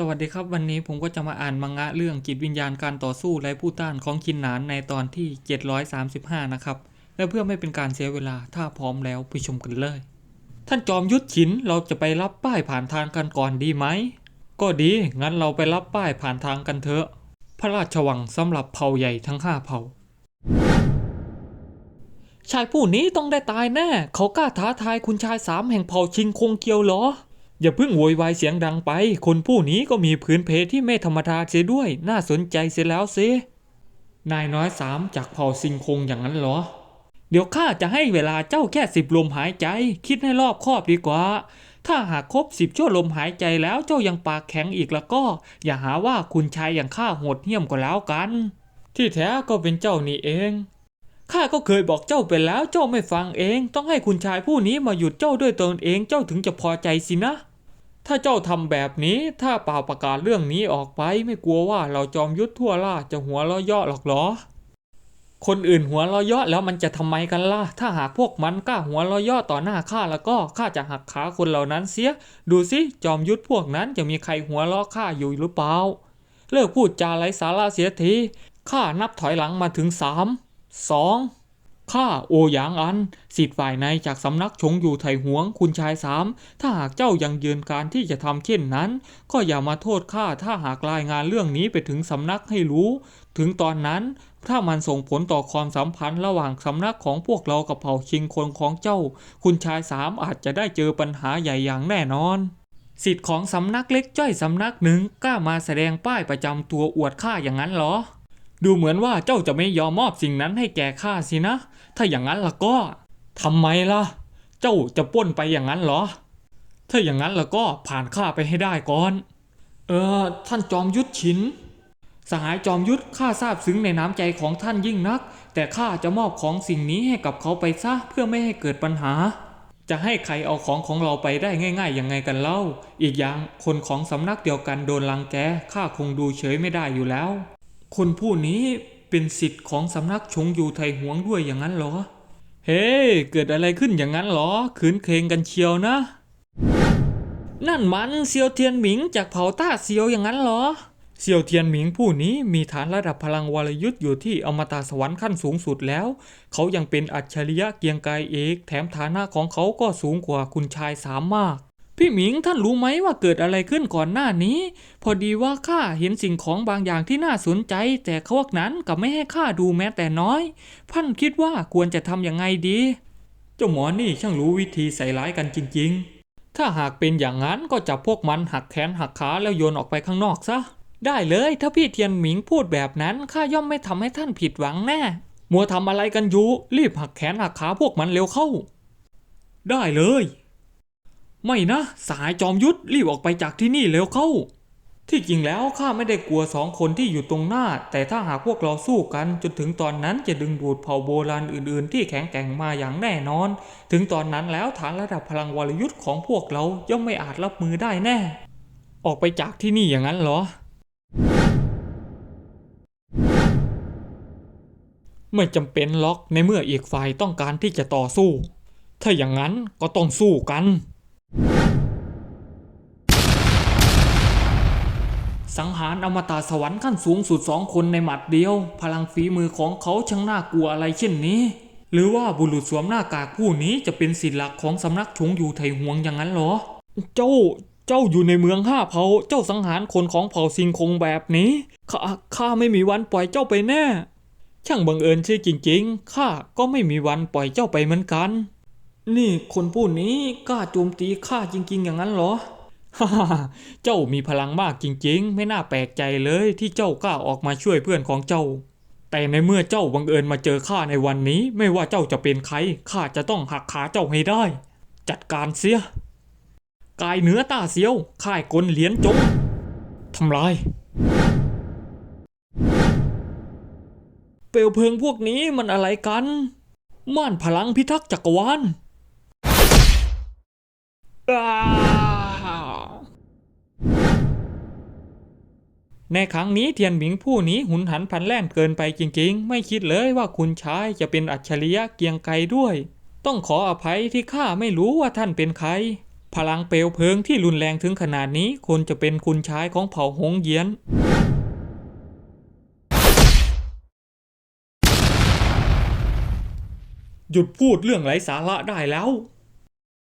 สวัสดีครับวันนี้ผมก็จะมาอ่านมังงะเรื่องจิตวิญญาณการต่อสู้และผู้ต้านของคินหนานในตอนที่ 735 นะครับ และเพื่อไม่เป็นการเสียเวลาถ้าพร้อมแล้วไปชมกันเลย ท่านจอมยุทธฉินเราจะไปรับป้ายผ่านทางกันก่อนดีไหม ก็ดี งั้นเราไปรับป้ายผ่านทางกันเถอะ พระราชวังสำหรับเผ่าใหญ่ทั้งห้าเผ่า ชายผู้นี้ต้องได้ตายแน่ เขากล้าท้าทายคุณชายสามแห่งเผ่าชิงคงเกียวเหรอ อย่าเพิ่งโวยวายเสียงดังไป คนผู้นี้ก็มีพื้นเพที่ไม่ธรรมดาเสียด้วย น่าสนใจเสียแล้วสินายน้อยสามจากเผ่าซิงคงอย่างนั้นเหรอ เดี๋ยวข้าจะให้เวลาเจ้าแค่สิบลมหายใจ คิดให้รอบคอบดีกว่า ถ้าหากครบสิบชั่วลมหายใจแล้วเจ้ายังปากแข็งอีกแล้วก็ อย่าหาว่าคุณชายอย่างข้าโหดเหี้ยมกว่าแล้วกัน ที่แท้ก็เป็นเจ้านี่เอง ข้าก็เคยบอกเจ้าไปแล้วเจ้าไม่ฟังเอง ต้องให้คุณชายผู้นี้มาหยุดเจ้าด้วยตนเองเจ้าถึงจะพอใจสินะ ถ้าเจ้าทำแบบนี้ถ้าเปล่าประกาศเรื่องนี้ออกไปไม่กลัวว่าเราจอมยุทธทั่วล่าจะหัวเราะเยาะหรอกหรอ คนอื่นหัวเราะเยาะแล้วมันจะทำไมกันล่ะ ถ้าหากพวกมันกล้าหัวเราะเยาะต่อหน้าข้าแล้วก็ข้าจะหักขาคนเหล่านั้นเสีย ดูสิจอมยุทธพวกนั้นจะมีใครหัวเราะข้าอยู่หรือเปล่าเลิกพูดจาไร้สาระเสียทีข้านับถอยหลังมาถึงสาม สองข้าโอหยางอันสิทธิ์ฝ่ายในจากสำนักชงอยู่ไถหวงคุณชายสามถ้าหากเจ้ายังยืนการที่จะทำเช่นนั้น ก็อย่ามาโทษข้าถ้าหากรายงานเรื่องนี้ไปถึงสำนักให้รู้ ถึงตอนนั้นถ้ามันส่งผลต่อความสัมพันธ์ระหว่างสำนักของพวกเรากับเผ่าชิงคนของเจ้า คุณชายสามอาจจะได้เจอปัญหาใหญ่อย่างแน่นอนสิทธิ์ของสำนักเล็กจ้อยสำนักหนึ่งกล้ามาแสดงป้ายประจำตัวอวดข้าอย่างนั้นเหรอ ดูเหมือนว่าเจ้าจะไม่ยอมมอบสิ่งนั้นให้แก่ข้าสินะ ถ้าอย่างนั้นล่ะก็ทำไมล่ะ เจ้าจะป้นไปอย่างนั้นเหรอ ถ้าอย่างนั้นล่ะก็ผ่านข้าไปให้ได้ก่อน เออ ท่านจอมยุทธฉิน สหายจอมยุทธข้าทราบซึ้งในน้ำใจของท่านยิ่งนัก แต่ข้าจะมอบของสิ่งนี้ให้กับเขาไปซะเพื่อไม่ให้เกิดปัญหา จะให้ใครเอาของของเราไปได้ง่ายๆยังไงกันเล่า อีกอย่างคนของสำนักเดียวกันโดนลังแกข้าคงดูเฉยไม่ได้อยู่แล้ว คนผู้นี้เป็นสิทธิ์ของสำนักชงอยู่ไทยหวงด้วยอย่างนั้นเหรอ เฮ้เกิดอะไรขึ้นอย่างนั้นเหรอขืนเคงกันเชียวนะ นั่นมันเซียวเทียนหมิงจากเผ่าต้าเซียวอย่างนั้นเหรอเซียวเทียนหมิงผู้นี้มีฐานระดับพลังวรยุทธ์อยู่ที่อมตะสวรรค์ขั้นสูงสุดแล้ว เขายังเป็นอัจฉริยะเกียงกายเอก แถมฐานะของเขาก็สูงกว่าคุณชายสามมาก พี่หมิงท่านรู้ไหมว่าเกิดอะไรขึ้นก่อนหน้านี้ พอดีว่าข้าเห็นสิ่งของบางอย่างที่น่าสนใจ แต่เขาพวกนั้นกลับไม่ให้ข้าดูแม้แต่น้อยพันคิดว่าควรจะทำยังไงดี เจ้าหมอนี่ช่างรู้วิธีใส่ร้ายกันจริง ๆ ถ้าหากเป็นอย่างนั้นก็จับพวกมันหักแขนหักขาแล้วโยนออกไปข้างนอกซะ ได้เลยถ้าพี่เทียนหมิงพูดแบบนั้นข้าย่อมไม่ทำให้ท่านผิดหวังแน่มัวทำอะไรกันอยู่รีบหักแขนหักขาพวกมันเร็วเข้า ได้เลย ไม่นะ สหายจอมยุทธรีบออกไปจากที่นี่เร็วเข้า ที่จริงแล้วข้าไม่ได้กลัวสองคนที่อยู่ตรงหน้า แต่ถ้าหากพวกเราสู้กันจนถึงตอนนั้นจะดึงดูดเผ่าโบราณอื่นๆ ที่แข็งแกร่งมาอย่างแน่นอน ถึงตอนนั้นแล้วฐานระดับพลังวรยุทธ์ของพวกเราย่อมไม่อาจรับมือได้แน่ ออกไปจากที่นี่อย่างนั้นเหรอไม่จำเป็นล็อกในเมื่ออีกฝ่ายต้องการที่จะต่อสู้ ถ้าอย่างนั้นก็ต้องสู้กัน สังหารอมตะสวรรค์ขั้นสูงสุดสองคนในหมัดเดียว พลังฝีมือของเขาช่างน่ากลัวอะไรเช่นนี้ หรือว่าบุรุษสวมหน้ากากผู้นี้จะเป็นศิลหลักของสำนักชงอยู่ไทหวงอย่างนั้นหรอ เจ้าเจ้าอยู่ในเมืองห้าเผ่าเจ้าสังหารคนของเผ่าซิงคงแบบนี้ข้าข้าไม่มีวันปล่อยเจ้าไปแน่ ช่างบังเอิญใช่จริงๆข้าก็ไม่มีวันปล่อยเจ้าไปเหมือนกัน นี่คนผู้นี้กล้าโจมตีข้าจริง ๆ อย่างนั้นเหรอ ฮ่าๆเจ้ามีพลังมากจริง ๆ ไม่น่าแปลกใจเลยที่เจ้ากล้าออกมาช่วยเพื่อนของเจ้า แต่ในเมื่อเจ้าบังเอิญมาเจอข้าในวันนี้ ไม่ว่าเจ้าจะเป็นใครข้าจะต้องหักขาเจ้าให้ได้ จัดการเสีย กายเหนือตาเสียวค่ายกลเหรียญจงทำลายเปลวเพลิงพวกนี้มันอะไรกัน ม่านพลังพิทักษ์จักรวาล ในครั้งนี้เทียนหมิงผู้นี้หุนหันพันแล่นเกินไปจริงๆ ไม่คิดเลยว่าคุณชายจะเป็นอัจฉริยะเกียงไกรด้วย ต้องขออภัยที่ข้าไม่รู้ว่าท่านเป็นใคร พลังเปลวเพลิงที่รุนแรงถึงขนาดนี้ควรจะเป็นคุณชายของเผ่าหงเยียนหยุดพูดเรื่องไร้สาระได้แล้ว